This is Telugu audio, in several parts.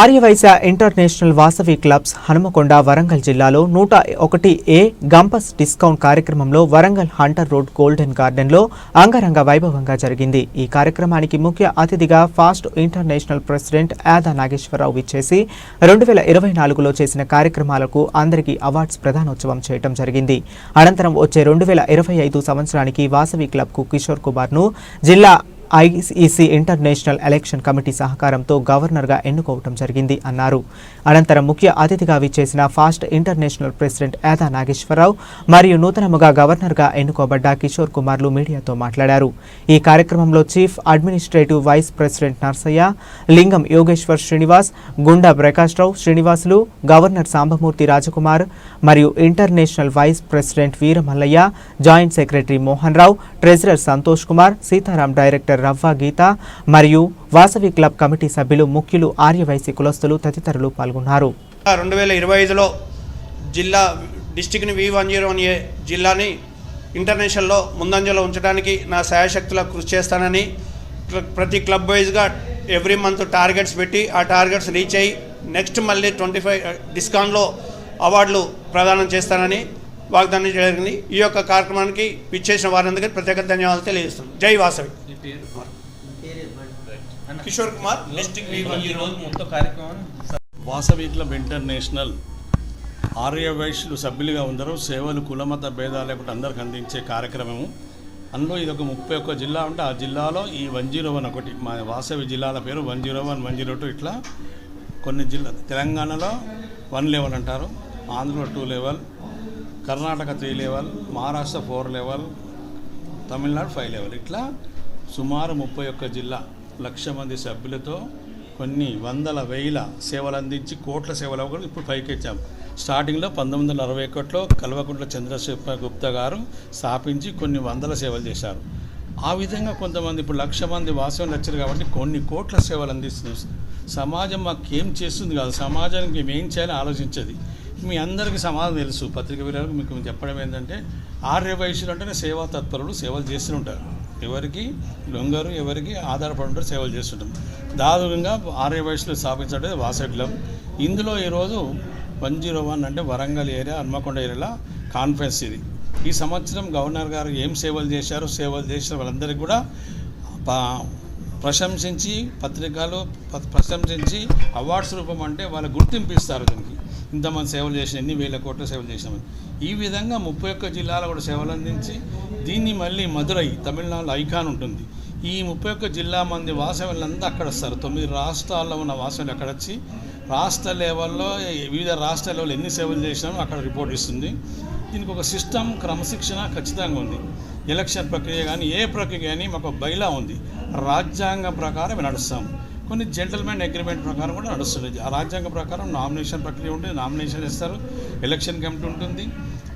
ఆర్యవైశ్య ఇంటర్నేషనల్ వాసవి క్లబ్స్ హనుమకొండ వరంగల్ జిల్లాలో నూట ఒకటి ఏ గంపస్ డిస్కౌంట్ కార్యక్రమంలో వరంగల్ హంటర్ రోడ్ గోల్డెన్ గార్డెన్లో అంగరంగ వైభవంగా జరిగింది. ఈ కార్యక్రమానికి ముఖ్య అతిథిగా past international president Yada Nageswararao ఇచ్చేసి రెండు వేల ఇరవై నాలుగులో చేసిన కార్యక్రమాలకు అందరికీ అవార్డ్స్ ప్రధానోత్సవం చేయటం జరిగింది. అనంతరం వచ్చే రెండు వేల ఇరవై ఐదు సంవత్సరానికి వాసవి క్లబ్కు కిషోర్ కుమార్ను జిల్లా ఐఈసీ ఇంటర్నేషనల్ ఎలక్షన్ కమిటీ సహకారంతో గవర్నర్గా ఎన్నుకోవటం జరిగింది అన్నారు. అనంతరం ముఖ్య అతిథిగా విచ్చేసిన past international president Yada Nageswararao మరియు నూతనముగా గవర్నర్గా ఎన్నుకోబడ్డ కిషోర్ కుమార్లు మీడియాతో మాట్లాడారు. ఈ కార్యక్రమంలో chief administrative vice president Narsaiah Lingam Yogeshwar Srinivas Gunda Prakashrao Srinivasulu governor Sambamurthy Rajkumar మరియు international vice president Veeramallaiah joint secretary Mohan Rao treasurer Santosh Kumar Sitaram director Ravva Geetha మరియు వాసవి క్లబ్ కమిటీ సభ్యులు ముఖ్యులు ఆర్యవైశ్య కులస్తులు తదితరులు పాల్గొన్నారు. రెండు వేల ఇరవై ఐదులో జిల్లా డిస్టిక్ని V one zero one A జిల్లాని ఇంటర్నేషనల్లో ముందంజలో ఉంచడానికి నా శాయశక్తుల కృషి చేస్తానని ప్రతి క్లబ్ వైజ్గా ఎవ్రీ మంత్ టార్గెట్స్ పెట్టి ఆ టార్గెట్స్ రీచ్ అయ్యి నెక్స్ట్ మళ్ళీ ట్వంటీ ఫైవ్ డిస్కౌంట్లో అవార్డులు ప్రదానం చేస్తానని వాగ్దానం జరిగింది ఈ యొక్క కార్యక్రమానికి విచ్చేసిన వారందరికీ ప్రత్యేక ధన్యవాదాలు తెలియజేస్తున్నాను జై Vasavi. Kishore Kumar. District V one zero ఈరోజు మొత్తం కార్యక్రమం. వాసవి క్లబ్ ఇంటర్నేషనల్ ఆర్య వైశ్యులు సభ్యులుగా ఉందరు సేవలు కులమత భేదాలు లేకుండా అందరికి అందించే కార్యక్రమము. అందులో ఇది ఒక ముప్పై ఒక్క జిల్లా ఉంటే ఆ జిల్లాలో ఈ వన్ జీరో వన్ ఒకటి మా వాసవి జిల్లాల పేరు one zero one one zero two ఇట్లా కొన్ని జిల్లా తెలంగాణలో వన్ లెవెల్ అంటారు ఆంధ్రలో two level Karnataka three level Maharashtra four level Tamilnadu five level ఇట్లా సుమారు ముప్పై ఒక్క జిల్లా లక్ష మంది సభ్యులతో కొన్ని వందల వేల సేవలు అందించి కోట్ల సేవలు కూడా ఇప్పుడు పైకి వచ్చాం స్టార్టింగ్లో పంతొమ్మిది వందల అరవై ఒకటిలో కల్వకుంట్ల చంద్రశేఖర్ గుప్తా గారు స్థాపించి కొన్ని వందల సేవలు చేశారు. ఆ విధంగా కొంతమంది ఇప్పుడు లక్ష మంది వాసవులు వచ్చారు కాబట్టి కొన్ని కోట్ల సేవలు అందిస్తున్నారు సమాజం మాకు ఏం చేస్తుంది కాదు సమాజానికి మేము ఏం చేయాలో ఆలోచించేది. మీ అందరికీ సమాధానం తెలుసు. పత్రిక విలువలకు మీకు చెప్పడం ఏంటంటే ఆర్యవైశ్యులు అంటేనే సేవా తత్పరులు సేవలు చేస్తూ ఉంటారు. ఎవరికి? లొంగరు ఎవరికి? ఆధారపడి ఉంటారు సేవలు చేస్తుంటాం దారుణంగా ఆర్య వైశ్యులు స్థాపించడం వాసవి క్లబ్ ఇందులో ఈరోజు వన్ జీరో వన్ అంటే వరంగల్ ఏరియా హన్మకొండ ఏరియాలో కాన్ఫరెన్స్ ఇది. ఈ సంవత్సరం గవర్నర్ గారు ఏం సేవలు చేశారో సేవలు చేసిన వాళ్ళందరికీ కూడా ప్రశంసించి పత్రికలు ప్రశంసించి అవార్డ్స్ రూపం అంటే వాళ్ళ గుర్తింపు ఇస్తారు దీనికి. ఇంతమంది సేవలు చేసిన ఎన్ని వేల కోట్ల సేవలు చేసినామని ఈ విధంగా ముప్పై ఒక్క జిల్లాలో కూడా సేవలు అందించి దీన్ని మళ్ళీ మధురై తమిళనాడులో ఐకాన్ ఉంటుంది. ఈ ముప్పై ఒక్క జిల్లా మంది వాసవులంతా అక్కడ వస్తారు. తొమ్మిది రాష్ట్రాల్లో ఉన్న వాసవులు అక్కడ వచ్చి రాష్ట్ర లెవెల్లో వివిధ రాష్ట్ర లెవెల్లో ఎన్ని సేవలు చేసినామో అక్కడ రిపోర్ట్ ఇస్తుంది. దీనికి ఒక సిస్టమ్ క్రమశిక్షణ ఖచ్చితంగా ఉంది. ఎలక్షన్ ప్రక్రియ కానీ ఏ ప్రక్రియ కానీ మాకు బైలా ఉంది. రాజ్యాంగం ప్రకారం నడుస్తాము. కొన్ని జెంటల్మెన్ అగ్రిమెంట్ ప్రకారం కూడా నడుస్తుంది. ఆ రాజ్యాంగ ప్రకారం నామినేషన్ ప్రక్రియ ఉంటుంది నామినేషన్ ఇస్తారు. ఎలక్షన్ కమిటీ ఉంటుంది.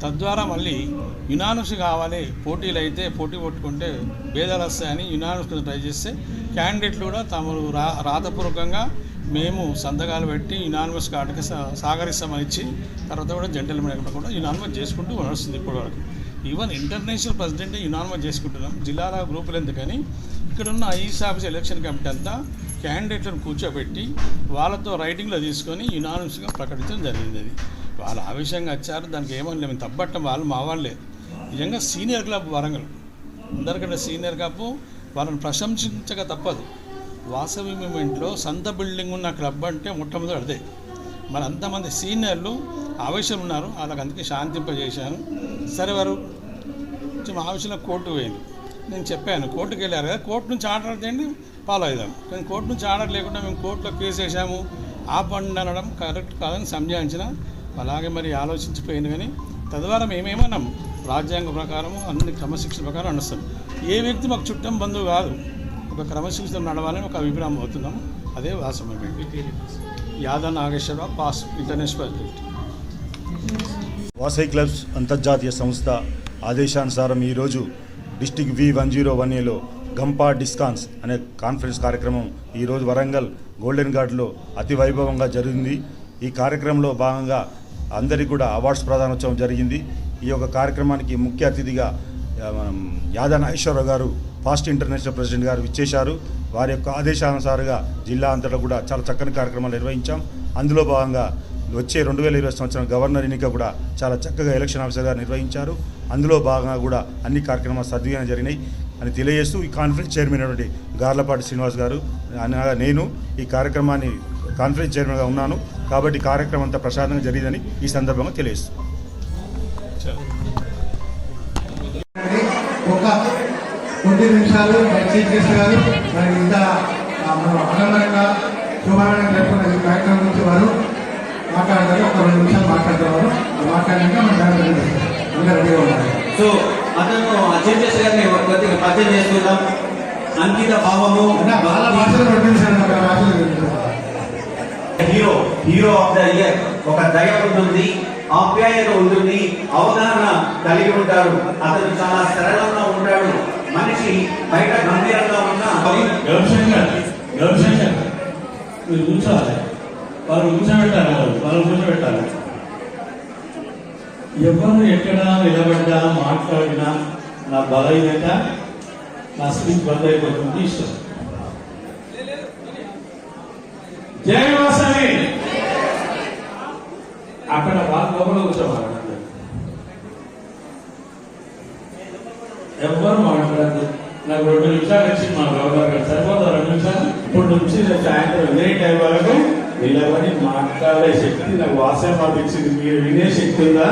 తద్వారా మళ్ళీ యునానిమస్ కావాలి. పోటీలు అయితే పోటీ కొట్టుకుంటే భేదాలు వస్తాయని యునానిమస్ ట్రై చేస్తే క్యాండిడేట్లు కూడా తమ రా రాతపూర్వకంగా మేము సంతకాలు పెట్టి యునానిమస్ కార్డుకి సహకరిస్తామని ఇచ్చి తర్వాత కూడా జెంటల్మెన్ కూడా యునానిమస్ చేసుకుంటూ నడుస్తుంది ఇప్పటివరకు. ఈవెన్ ఇంటర్నేషనల్ ప్రెసిడెంట్ యునానిమస్ చేసుకుంటున్నాం. జిల్లాల గ్రూపులు ఎందుకని ఇక్కడ ఉన్న ఐఈసీ ఆఫీస్ ఎలక్షన్ కమిటీ అంతా క్యాండిడేట్లను కూర్చోబెట్టి వాళ్ళతో రైటింగ్లో తీసుకొని యునానిమస్గా ప్రకటించడం జరిగింది అది. వాళ్ళు ఆవేశంగా వచ్చారు. దానికి ఏమని మేము తప్పట్టం వాళ్ళు మా వాళ్ళే. నిజంగా సీనియర్ క్లబ్ వరంగల్. అందరికంటే సీనియర్ క్లబ్ వాళ్ళని ప్రశంసించక తప్పదు. వాసవి మూమెంట్లో సొంత బిల్డింగ్ ఉన్న క్లబ్ అంటే మొట్టమొదటి అదే. మరి అంతమంది సీనియర్లు ఆవేశం ఉన్నారు. వాళ్ళకి అందుకే శాంతింపజేశాను. సరే వారు కొంచెం ఆవేశంలో కోర్టు పోయింది. నేను చెప్పాను కోర్టుకు వెళ్ళారు కదా కోర్టు నుంచి ఆర్డర్ తేండి ఫాలో అవుదాం కానీ కోర్టు నుంచి ఆర్డర్ లేకుండా మేము కోర్టులో కేసు వేసాము ఆపండి అనడం కరెక్ట్ కాదని సంజాయించిన అలాగే మరి ఆలోచించిపోయింది కానీ తద్వారా మేమేమన్నాం రాజ్యాంగ ప్రకారం అన్ని క్రమశిక్షణ ప్రకారం నడుస్తాం ఏ వ్యక్తి మాకు చుట్టం బంధువు కాదు. ఒక క్రమశిక్షణ నడవాలని ఒక అభిప్రాయం అవుతున్నాము అదే వాసమే Yadav Nageswararao past international Vasavi clubs అంతర్జాతీయ సంస్థ ఆదేశానుసారం ఈరోజు district V one zero one ఏలో గంపా డిస్కాన్స్ అనే కాన్ఫరెన్స్ కార్యక్రమం ఈరోజు వరంగల్ గోల్డెన్ గార్డ్లో అతి వైభవంగా జరిగింది. ఈ కార్యక్రమంలో భాగంగా అందరికీ కూడా అవార్డ్స్ ప్రదానోత్సవం జరిగింది. ఈ యొక్క కార్యక్రమానికి ముఖ్య అతిథిగా ఆ, యాదా నాగేశ్వరరావు గారు ఫాస్ట్ ఇంటర్నేషనల్ ప్రెసిడెంట్ గారు ఇచ్చేశారు వారి యొక్క ఆదేశానుసారంగా జిల్లా అంతటా కూడా చాలా చక్కని కార్యక్రమాలు నిర్వహించాం. అందులో భాగంగా వచ్చే రెండు వేల ఇరవై సంవత్సరం గవర్నర్ ఎన్నిక కూడా చాలా చక్కగా ఎలక్షన్ ఆఫీసర్గా నిర్వహించారు. అందులో భాగంగా కూడా అన్ని కార్యక్రమాలు సద్వినియోగం జరిగినాయి. అని తెలియజేస్తూ ఈ కాన్ఫరెన్స్ చైర్మన్ అయినటువంటి గార్లపాటి శ్రీనివాస్ గారు అనగా నేను ఈ కార్యక్రమాన్ని కాన్ఫరెన్స్ చైర్మన్గా ఉన్నాను. కాబట్టి కార్యక్రమం అంతా ప్రశాంతంగా జరిగిందని ఈ సందర్భంగా తెలియజేస్తున్నాను ఒక కొద్ది నిమిషాలు చీఫ్ గెస్ట్ గారు మరి మనం ఆనందంగా జరుపుకున్న ఈ కార్యక్రమం వారు మాట్లాడతారు ఒక రెండు నిమిషాలు మాట్లాడతారు మాట్లాడినాక మనం దాని అందరూ రెడీగా ఉన్నారు సో అతను గెస్ట్ గారిని కొద్దిగా పరిచయం చేసుకుందాం. అంకిత భావము. వాళ్ళ భాషలో రెండు నిమిషాలు భాషలో. Hero hero of the year ఒక దయ ఉంటుంది ఆప్యాయత ఉంటుంది అవగాహన కలిగి ఉంటాడు. అతను చాలా సరళంగా ఉంటాడు. మనిషి బయట గంభీరంగా ఉన్న మీరు కూర్చోవాలి. వాళ్ళు కూర్చోబెట్టాలి వాళ్ళు వాళ్ళు కూర్చోబెట్టాలి ఎవరు ఎక్కడ నిలబడ్డా మాట్లాడినా నా బలహీనత నా స్పీచ్ బంద్ అయిపోతుంది ఇష్టం జై వాసవి! అక్కడ వాళ్ళ లోపల కూర్చోవాలి. ఎవ్వరు మాట్లాడదు నాకు రెండు నిమిషాలు వచ్చింది మా గవర్నర్ గారు. సరిపోతా రెండు నిమిషాలు? ఇప్పుడు నుంచి సాయంత్రం లేట్ అయ్యే వరకు నిలబడి మాట్లాడే శక్తి నాకు వాసన ఇచ్చింది మీరు వినే శక్తి ఉందా?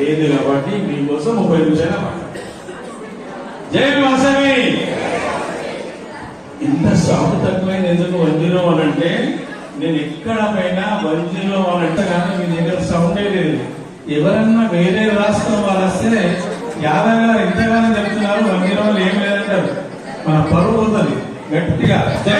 లేదు కాబట్టి మీకోసం ముప్పై నిమిషాలు జై వాసవి! ఇంత సాగు తక్కువైంది ఎందుకు వంజీరో అని అంటే నేను ఎక్కడ పైన వంజీరో అని అంటే కానీ మీ దగ్గర సౌండే లేదు. ఎవరన్నా వేరే రాష్ట్రం వాళ్ళు వస్తే యాదవ్ గారు ఎంతగానో చెప్తున్నారు వన్ ఏం లేదంటారు. మన పరువు ఉంటుంది గట్టిగా. జై